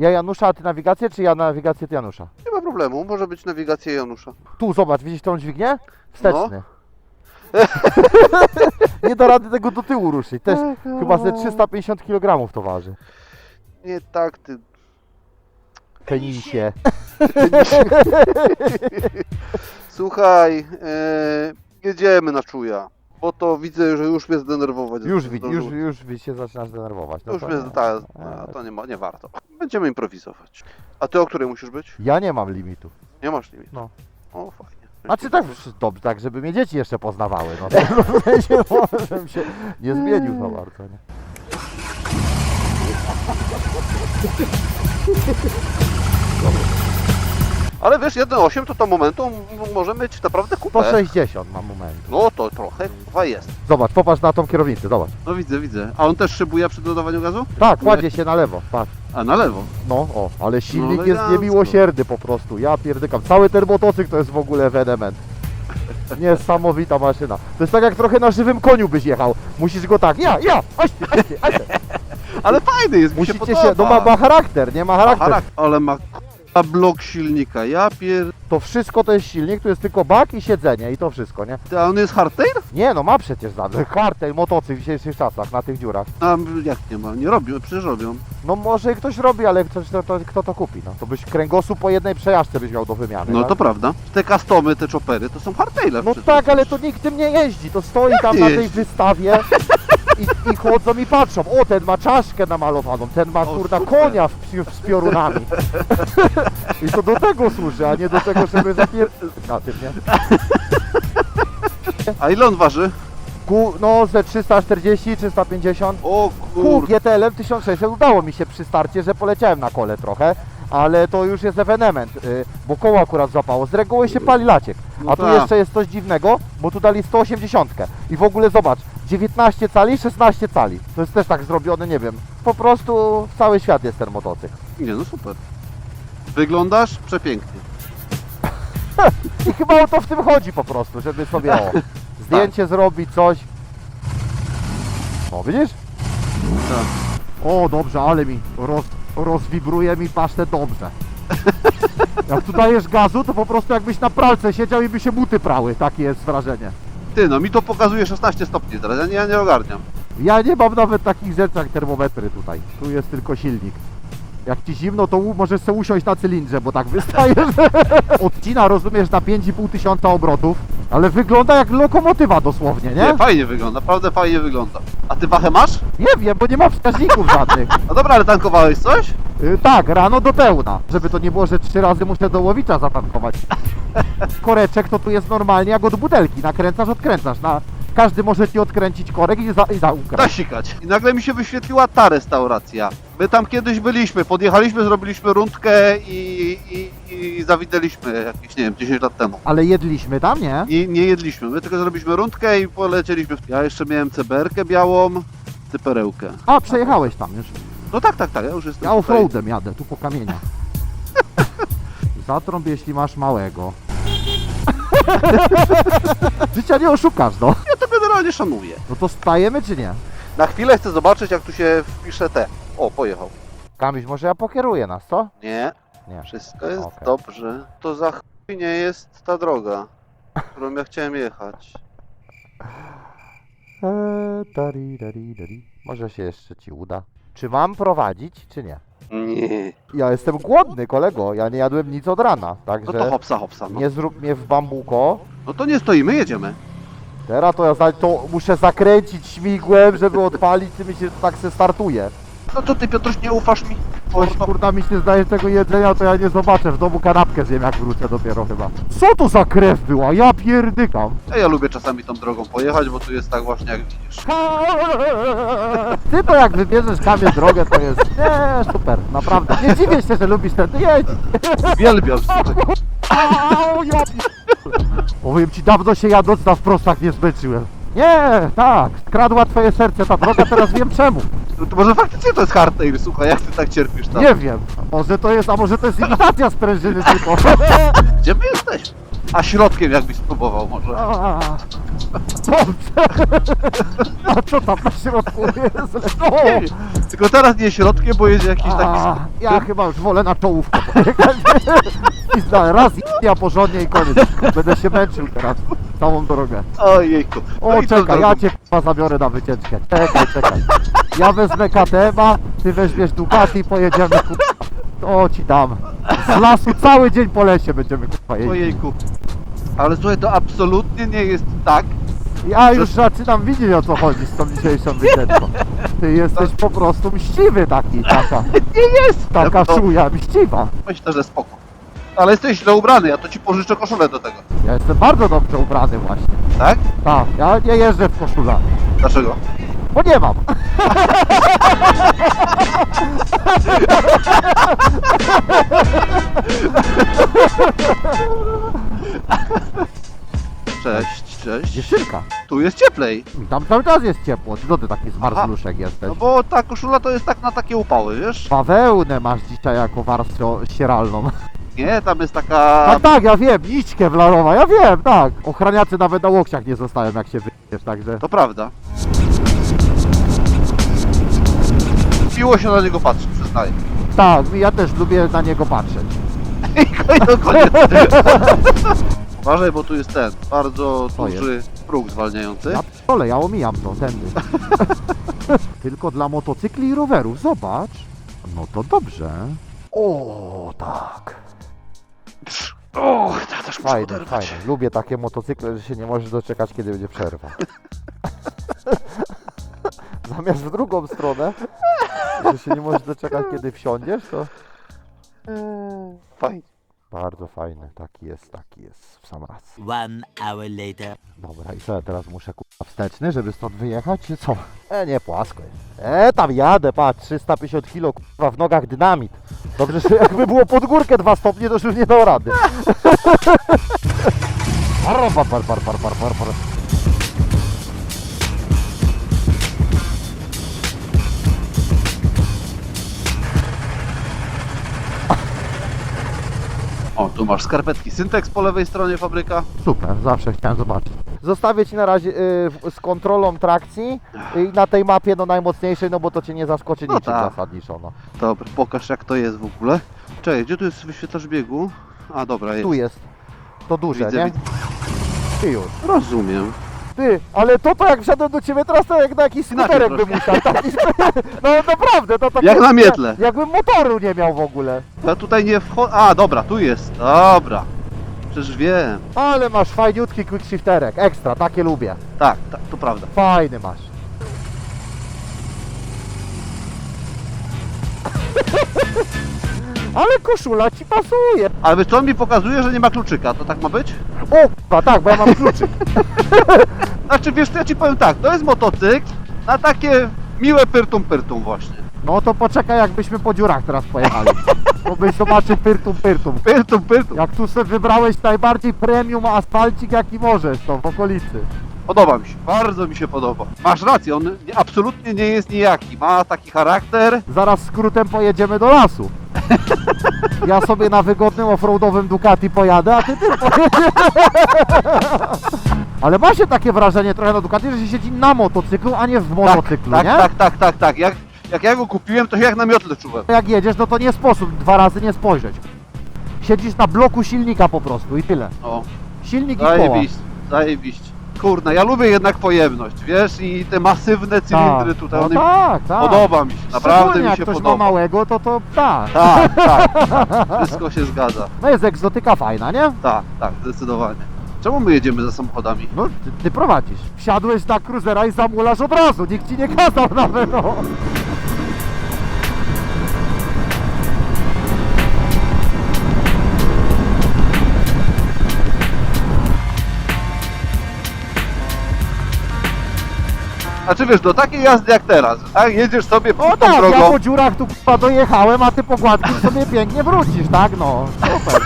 Ja Janusza, a ty nawigację, czy ja nawigację, ty Janusza? Nie ma problemu, może być nawigacja Janusza. Tu, zobacz, widzisz tą dźwignię? Wsteczny. No. nie da rady tego do tyłu ruszyć. Też chyba ze 350 kg to waży. Nie tak, ty... Penisie. Słuchaj, e, jedziemy na czuja. Bo to widzę, że już mnie zdenerwować. Już, wi- już, zdążyło. już wi- się zaczynasz denerwować. No już to mnie, nie. tak, A, to nie, ma, nie warto. Będziemy improwizować. A ty o której musisz być? Ja nie mam limitu. Nie masz limitu. No. O, fajnie. Znaczy tak, dobrze, tak, żeby mnie dzieci jeszcze poznawały. No, to w sensie, żebym się nie zmienił za bardzo. Nie? Ale wiesz, 1.8 to to momentum m- może mieć naprawdę kupę. 160 mam moment. No to trochę chyba jest. Zobacz, popatrz na tą kierownicę, zobacz. No widzę, widzę. A on też szybuje przy dodawaniu gazu? Tak, kładzie się na lewo, patrz. A na lewo. No, o, ale silnik No, jest elegancko. niemiłosierny po prostu, ja pierdykam. Cały ten motocykl to jest w ogóle ewenement. Niesamowita maszyna. To jest tak jak trochę na żywym koniu byś jechał. Musisz go tak, ja, ja, aś ty, aś ty, aś ty. Ale fajny jest, mi się Musicie podoba. się, no ma, ma charakter, nie ma Ma charakter. charakter. Ale ma k***a blok silnika, ja pier... To wszystko to jest silnik, tu jest tylko bak i siedzenie i to wszystko, nie? A on jest hardtail? Nie no, ma przecież za kartel, motocykl w dzisiejszych czasach na tych dziurach. A jak nie ma? Nie robią, przecież robią. No może ktoś robi, ale ktoś, to, to, kto to kupi, no? To byś kręgosłup po jednej przejażdżce byś miał do wymiany, No tak? to prawda. Te customy, te chopery, to są hardtaile No przecież. tak, ale to nikt tym nie jeździ, to stoi tam nie na tej jeździ? wystawie i, i chodzą i patrzą, o ten ma czaszkę namalowaną, ten ma kurna konia w, pi- z piorunami. I to do tego służy, a nie do tego, żeby zapier... na tym, nie? A ile on waży? Ku, no ze 340, 350. O Ku. GTL-em 1600 udało mi się przy starcie, że poleciałem na kole trochę, ale to już jest ewenement, y, bo koło akurat złapało. Z reguły się pali laciek, No a tu tak. jeszcze jest coś dziwnego, bo tu dali 180 i w ogóle zobacz, 19 cali, 16 cali. To jest też tak zrobione, nie wiem. Po prostu cały świat jest ten motocykl. Nie no super. Wyglądasz przepięknie. I chyba o to w tym chodzi po prostu, żeby sobie o, zdjęcie zrobić, coś. O, widzisz? Tak. O, dobrze, ale mi roz, rozwibruje mi pasztet dobrze. Jak tu dajesz gazu, to po prostu jakbyś na pralce siedział i by się buty prały. Takie jest wrażenie. Ty no, mi to pokazuje 16 stopni teraz, ja nie, ja nie ogarniam. Ja nie mam nawet takich rzeczy jak termometry tutaj. Tu jest tylko silnik. Jak ci zimno, to u- możesz sobie usiąść na cylindrze, bo tak wystajesz. Odcina, rozumiesz, na 5,5 tysiąca obrotów, ale wygląda jak lokomotywa dosłownie, nie? Nie, fajnie wygląda, naprawdę fajnie wygląda. A ty wachę masz? Nie wiem, bo nie ma wskaźników żadnych. No dobra, ale tankowałeś coś? Y, tak, rano do pełna. Żeby to nie było, że trzy razy muszę do łowicza zatankować. Koreczek to tu jest normalnie jak od butelki. Nakręcasz, odkręcasz. Na... Każdy może ci odkręcić korek i za, i. I nagle mi się wyświetliła ta restauracja. My tam kiedyś byliśmy, podjechaliśmy, zrobiliśmy rundkę i, i, i zawinęliśmy jakieś, nie wiem, 10 lat temu. Ale jedliśmy tam, nie? I nie jedliśmy, my tylko zrobiliśmy rundkę i polecieliśmy. w- Ja jeszcze miałem CBR-kę białą, ty perełkę. A, przejechałeś tam już. No tak, tak, tak, ja już jestem Ja tutaj. offroadem jadę, tu po kamieniach. Zatrąb, jeśli masz małego. Życia nie oszukasz, no. Ja to generalnie szanuję. No to stajemy czy nie? Na chwilę chcę zobaczyć, jak tu się wpisze te. O, pojechał. Kamiś, może ja pokieruję nas, co? Nie, Nie. wszystko jest Okej. dobrze. To za chuj nie jest ta droga, którą ja chciałem jechać. Eee, tari, tari, tari. Może się jeszcze ci uda. Czy mam prowadzić, czy nie? Nie. Ja jestem głodny, kolego. Ja nie jadłem nic od rana, No także to hopsa, hopsa. No. nie zrób mnie w bambuko. no to nie stoimy, jedziemy. Teraz to ja za- to muszę zakręcić śmigłem, żeby odpalić, ty mi się tak se startuje. No to ty Piotruś nie ufasz mi? Coś kurna mi się zdaje tego jedzenia, to ja nie zobaczę. W domu kanapkę zjem jak wrócę dopiero chyba. Co to za krew była? Ja pierdykam. A ja lubię czasami tą drogą pojechać, bo tu jest tak właśnie jak widzisz. Ty to jak wybierzesz kamień drogę, to jest... Nie, super, naprawdę. Nie dziwię się, że lubisz ten, ty jedź. Uwielbiam Au, ja Powiem ci, dawno się jadąc na wprostach nie zmęczyłem. Nie, tak, skradła twoje serce ta droga, teraz wiem czemu. No to może faktycznie to jest hardtail, słuchaj, jak ty tak cierpisz tam. Nie wiem, może to jest, a może to jest imitacja sprężyny tylko. Gdzie my jesteśmy? A środkiem jakbyś spróbował może. A, Dobrze. A co tam na środku jest? No. Nie, Tylko teraz nie środkiem, bo jest jakiś taki... A, ja chyba już wolę na czołówkę pojechać. I zda- raz ja porządnie i koniec. Będę się męczył teraz całą drogę. Ojejku. O, No i co czekaj, ja cię chyba zabiorę na wycieczkę. Czekaj, czekaj. Ja wezmę KTM-a, ty weźmiesz Ducati i pojedziemy ku... O, ci dam. Z lasu cały dzień po lesie będziemy kurwa jeździć. Ojejku. Ale słuchaj, to absolutnie nie jest tak, Ja już zaczynam widzieć o co chodzi z tą dzisiejszą wycieczką. Ty jesteś po prostu mściwy taki, taka, Nie jest! taka to, szuja, mściwa. Myślę, że spoko. Ale jesteś źle ubrany, ja to ci pożyczę koszulę do tego. Ja jestem bardzo dobrze ubrany właśnie. Tak? Tak, ja nie jeżdżę w koszulach, Dlaczego? Bo nie mam. Cześć, cześć. Dziewczynka, Tu jest cieplej. tam cały czas jest ciepło. Co ty taki zmarzluszek jesteś? No bo ta koszula to jest tak na takie upały, wiesz? Bawełnę masz dzisiaj jako warstwę ścieralną. Nie, tam jest taka... Tak, tak, ja wiem, nićkę wlarowa, ja wiem, tak. Ochraniacy nawet na łokciach nie zostają jak się wyjdziesz, także... To prawda. Miło się na niego patrzy, przyznaję. Tak, ja też lubię na niego patrzeć. I to koniec. Uważaj, bo tu jest ten, bardzo Co duży próg zwalniający. Ja pole, ja omijam to, tędy. Tylko dla motocykli i rowerów, zobacz. No to dobrze. O, tak. O, ta też muszę Fajne, oderwać. fajne. Lubię takie motocykle, że się nie możesz doczekać, kiedy będzie przerwa. Zamiast w drugą stronę, że się nie możesz doczekać, kiedy wsiądziesz, to Fajnie. bardzo fajny. Taki jest, taki jest w sam raz. One hour later. Dobra, i co ja teraz muszę kurwa wsteczny, żeby stąd wyjechać, czy co? E, nie, płasko jest. E, tam jadę, patrz, 350 kilo, kurwa, w nogach dynamit. Dobrze, że jakby było pod górkę dwa stopnie, to już nie dał rady. Par, par, par, par, par, par, par, par. O, tu masz skarpetki Syntex po lewej stronie fabryka. Super, zawsze chciałem zobaczyć. Zostawię Ci na razie y, w- z kontrolą trakcji i na tej mapie no najmocniejszej, no bo to Cię nie zaskoczy No niczym tak. zasadniczo, no. Dobra, pokaż jak to jest w ogóle. Czekaj, gdzie tu jest wyświetlacz biegu? A, dobra, jest. Tu jest. To duże, Widzę, nie? widzę. Ty już. Rozumiem. Ty, ale to to jak wsiadłem do ciebie teraz, to jak na jakiś Inaczej skuterek bym musiał. Tak, no naprawdę, to tak Jak na mietle. Jakbym motoru nie miał w ogóle. Ja tutaj nie wchodzę. A, dobra, tu jest. Dobra. Przecież wiem. Ale masz fajniutki quickshifterek, ekstra, takie lubię. Tak, tak, to prawda. Fajny masz. Ale koszula ci pasuje. Ale wiesz co, on mi pokazuje, że nie ma kluczyka. To tak ma być? O, k***a, tak, bo ja mam kluczyk. Znaczy, wiesz co, ja ci powiem tak. To jest motocykl na takie miłe pyrtum pyrtum właśnie. No to poczekaj, jakbyśmy po dziurach teraz pojechali. Bo byś zobaczył pyrtum pyrtum. Pyrtum pyrtum. Jak tu sobie wybrałeś najbardziej premium asfalcik jaki możesz, to w okolicy. Podoba mi się. Bardzo mi się podoba. Masz rację, on nie, absolutnie nie jest nijaki. Ma taki charakter. Zaraz skrótem pojedziemy do lasu. Ja sobie na wygodnym offroadowym Ducati pojadę, a ty pojedziesz. Ale ma się takie wrażenie trochę na Ducati, że się siedzi na motocyklu, a nie w motocyklu, tak, nie? tak, tak, tak, tak. Jak, jak ja go kupiłem, to się jak na miotle czułem. Jak jedziesz, no to nie sposób dwa razy nie spojrzeć. Siedzisz na bloku silnika po prostu i tyle. No, Silnik i koła. zajebiście, zajebiście. Kurna, ja lubię jednak pojemność, wiesz, i te masywne cylindry tutaj, no one tak, tak. podoba mi się, naprawdę Szczególnie mi jak się ktoś podoba. ma małego, to to tak. Tak, tak, tak, wszystko się zgadza. No jest egzotyka fajna, nie? Tak, tak, zdecydowanie. Czemu my jedziemy za samochodami? No, ty, ty prowadzisz. Wsiadłeś na kruzera i zamulasz od razu. Nikt ci nie kazał nawet, no. Znaczy wiesz, do takiej jazdy jak teraz, tak? Jedziesz sobie O pustą tak, ja drogą, po dziurach tu k***a dojechałem, a ty po gładkim sobie pięknie wrócisz, tak? No, super.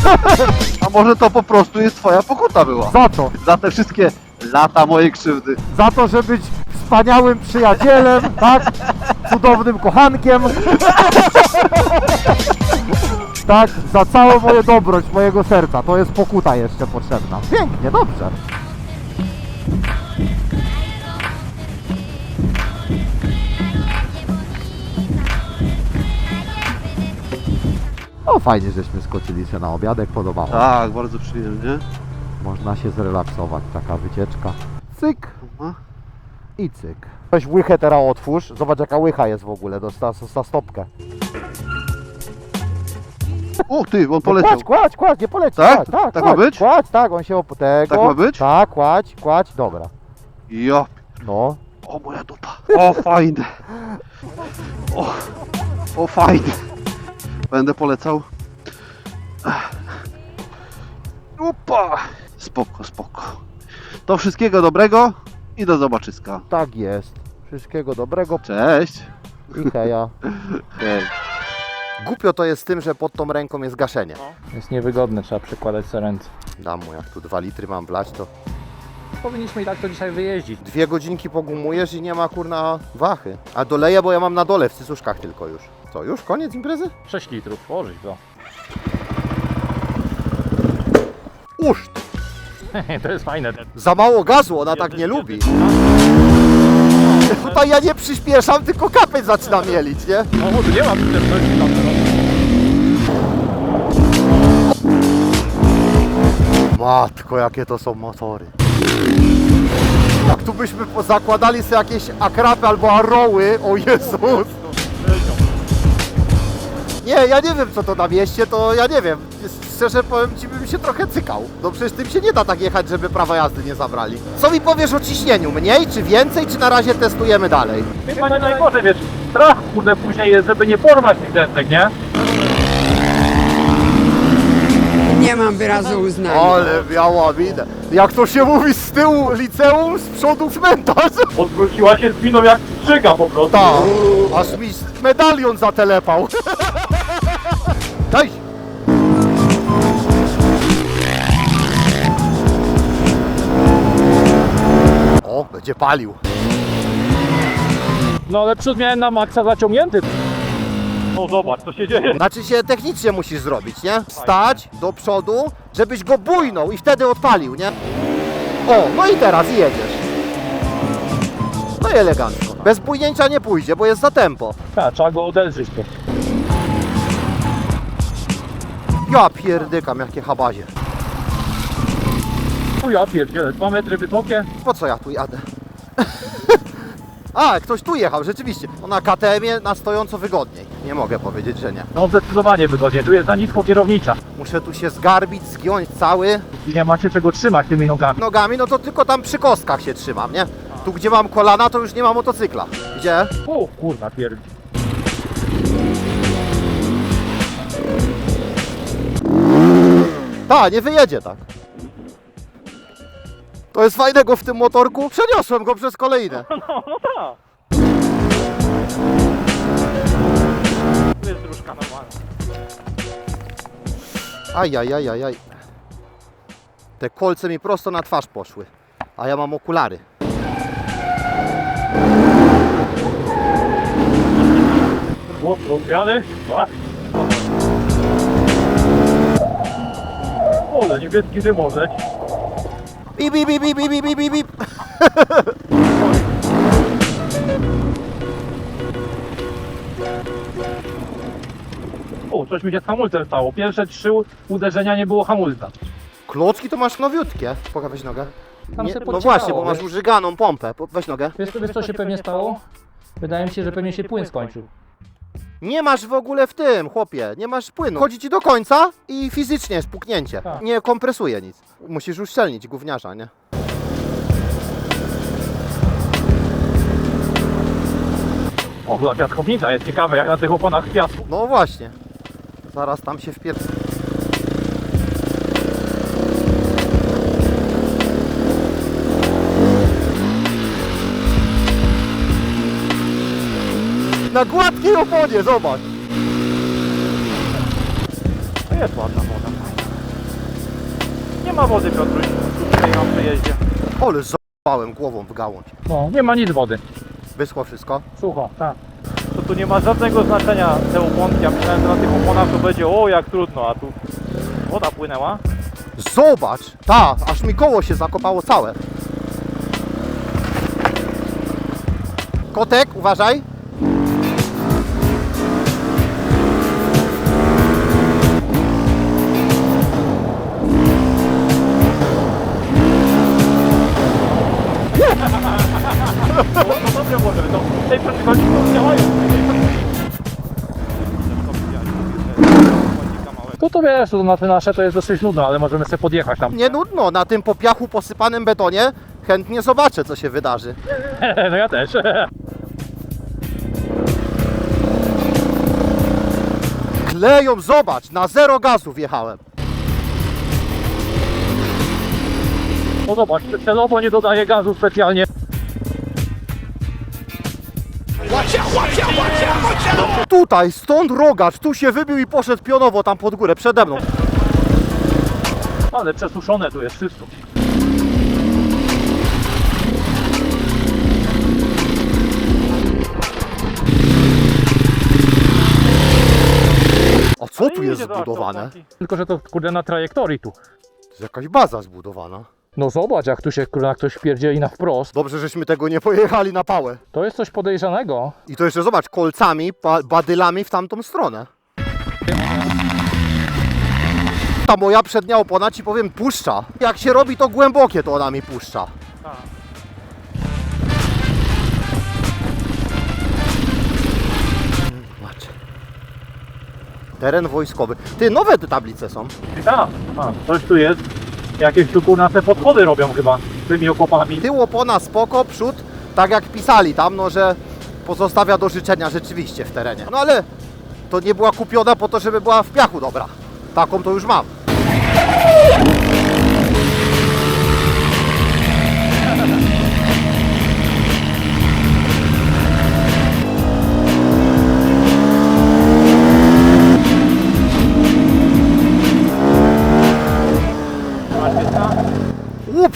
a może to po prostu jest twoja pokuta była. Za co? Za te wszystkie lata mojej krzywdy. Za to, że być wspaniałym przyjacielem, tak? Cudownym kochankiem. Tak, za całą moją dobroć mojego serca. To jest pokuta jeszcze potrzebna. Pięknie, dobrze. O, fajnie, żeśmy skoczyli się na obiadek, podobało. Tak, bardzo przyjemnie. Można się zrelaksować, taka wycieczka. Cyk Aha. i cyk. Weź łychę teraz otwórz, zobacz jaka łycha jest w ogóle, dosta za stopkę. O, ty, on No poleciał. Kładź, kładź, kładź, nie poleci. Tak? Kładź, tak, Tak ma kładź, być? Kładź, tak, on się op... tego. Tak ma być? Tak, kładź, kładź, dobra. Ja. No. O, moja dupa. O, fajne. O, o fajne. Będę polecał. Upa. Spoko, spoko. To wszystkiego dobrego i do zobaczyska. Tak jest. Wszystkiego dobrego Cześć. i heja. Hej. Głupio to jest z tym, że pod tą ręką jest gaszenie. Jest niewygodne, trzeba przykładać sobie ręce. Dam mu, jak tu dwa litry mam wlać, to Powinniśmy i tak to dzisiaj wyjeździć. dwie godzinki pogumujesz i nie ma kurna wachy. A doleję, bo ja mam na dole w cycuszkach tylko już. Co, już koniec imprezy? 6 litrów, położyć go. Uż! to jest fajne. Za mało gazu, ona tak nie lubi. Tutaj ja nie przyspieszam, tylko kapeć zaczyna mielić, nie? No, tu nie ma przyczepności tam teraz. Matko, jakie to są motory. Jak tu byśmy zakładali sobie jakieś akrapy albo arroły, o Jezus! Nie, ja nie wiem co to na mieście, to ja nie wiem. Szczerze powiem Ci, bym się trochę cykał. No przecież tym się nie da tak jechać, żeby prawa jazdy nie zabrali. Co mi powiesz o ciśnieniu? Mniej czy więcej, czy na razie testujemy dalej? Chyba nie najgorzej, wiesz, strach kurde później jest, żeby nie porwać tych desek, nie? Nie mam wyrazu uznania. Ale biała minę. Jak to się mówi, z tyłu liceum, z przodu cmentarz. Odwróciła się z miną jak strzyga po prostu. Tak, aż mi medalion zatelepał. Daj! O, będzie palił. No ale przód miałem na maksa zaciągnięty. No zobacz, co się dzieje. Znaczy się technicznie musisz zrobić, nie? Stać do przodu, żebyś go bujnął i wtedy odpalił, nie? O, no i teraz i jedziesz. No i elegancko. Bez bujnięcia nie pójdzie, bo jest za tempo. Tak, trzeba go uderzyć tu. Ja pierdykam, jakie habazie. Tu ja pierdzielę, 2 metry wysokie. Po co ja tu jadę? A, ktoś tu jechał, rzeczywiście. No na KTM-ie na stojąco wygodniej. Nie mogę powiedzieć, że nie. No zdecydowanie wygodnie, tu jest za nisko kierownicza. Muszę tu się zgarbić, zgiąć cały. I nie macie czego trzymać tymi nogami. Nogami, no to tylko tam przy kostkach się trzymam, nie? Tu gdzie mam kolana, to już nie ma motocykla. Gdzie? O kurwa pierdzi. Ta, nie wyjedzie tak. To jest fajnego w tym motorku. Przeniosłem go przez kolejne. No, no tak. Tu jest dróżka normalna. Ajajajajaj. Te kolce mi prosto na twarz poszły. A ja mam okulary. Głos rozwiany. Ole, niebieski dymorzec. Bip, bip, bip, bip, bip, bip, bip, bip. O, coś mi się z hamulcem stało. Pierwsze trzy uderzenia nie było hamulca. Klocki to masz nowiutkie. Pokaż weź nogę. Tam Nie, się no właśnie, bo masz wiesz. użyganą pompę. Po- Weź nogę. Wiesz, wiesz co się pewnie stało? Wydaje mi się, że pewnie się płyn skończył. Nie masz w ogóle w tym, chłopie. Nie masz płynu. Chodzi ci do końca i fizycznie jest puknięcie. Tak. Nie kompresuje nic. Musisz uszczelnić gówniarza, nie? O, była piaskownica, jest ciekawe jak na tych oponach piasku. No właśnie. Zaraz tam się wpier... Na gładkiej oponie, zobacz. To jest ładna woda. Nie ma wody, Piotruś, tutaj na przejeździe. Ale zapałem głową w gałąź. No, nie ma nic wody. Wyschło wszystko? Sucho, tak. To tu nie ma żadnego znaczenia te oponki. Ja myślałem, że na tych oponach to będzie o jak trudno, a tu woda płynęła. Zobacz! Ta, aż mi koło się zakopało całe. Kotek, uważaj. To na te nasze to jest dosyć nudno, ale możemy sobie podjechać tam. Nie nudno, na tym po piachu posypanym betonie chętnie zobaczę, co się wydarzy. no ja też. Kleją, zobacz, na zero gazu wjechałem. No zobacz, celowo nie dodaję gazu specjalnie. Tutaj, stąd rogacz, tu się wybił i poszedł pionowo tam pod górę, przede mną. Ale przesuszone tu jest wszystko. A co tu jest zbudowane? Tylko, że to kurde na trajektorii tu. To jest jakaś baza zbudowana. No zobacz, jak tu się kurde, jak ktoś wpierdzieli na wprost. Dobrze, żeśmy tego nie pojechali na pałę. To jest coś podejrzanego. I to jeszcze zobacz, kolcami, ba badylami w tamtą stronę. Ta moja przednia opona ci powiem puszcza. Jak się robi to głębokie, to ona mi puszcza. Zobacz. Teren wojskowy. Ty, nowe te tablice są. I tak, a, coś tu jest. Jakieś tu kurna podchody robią chyba z tymi okopami. Tył opona spoko, przód tak jak pisali tam, no że pozostawia do życzenia rzeczywiście w terenie. No ale to nie była kupiona po to, żeby była w piachu dobra. Taką to już mam.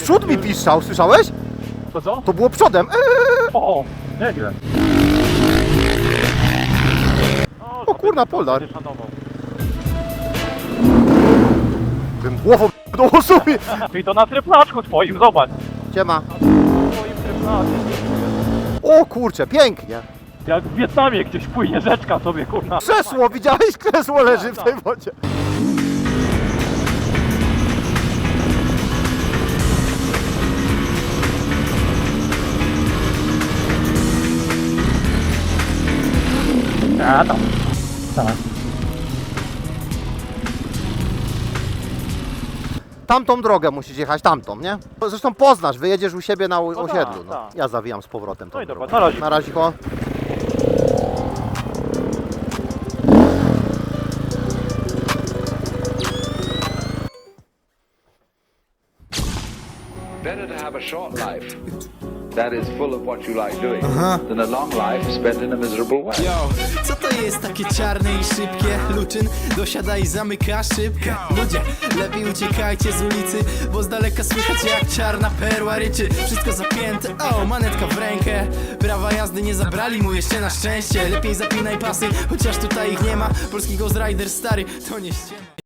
Przód mi piszczał, słyszałeś? To co? To było przodem. Eee. O, nieźle. O kurna, Poldar. Będzie szanował. Bym głową do sobie. Czyli to na tryplaczku twoim, zobacz. Twoim tryplaczku. O kurczę, pięknie. Jak w Wietnamie gdzieś płynie rzeczka sobie, kurna. Krzesło, widziałeś? Krzesło leży w tej wodzie. A tam. Tak. Tamtą drogę musisz jechać, tamtą, nie? Zresztą poznasz, wyjedziesz u siebie na u- No osiedlu. tak, No. tak. Ja zawijam z powrotem tą No i dobra, drogą. na razie. Na razie, ho. Better to have a short life that is full of what you like doing than a long life spent in a miserable way. Yo, co to jest takie czarne i szybkie? Luczyn dosiada i zamyka szybkę. Ludzie, lepiej uciekajcie z ulicy Bo z daleka słychać jak czarna perła ryczy. Wszystko zapięte, o, manetka w rękę. Prawa jazdy nie zabrali mu jeszcze na szczęście. Lepiej zapinaj pasy, chociaż tutaj ich nie ma. Polski Ghost Rider stary, to nie ściema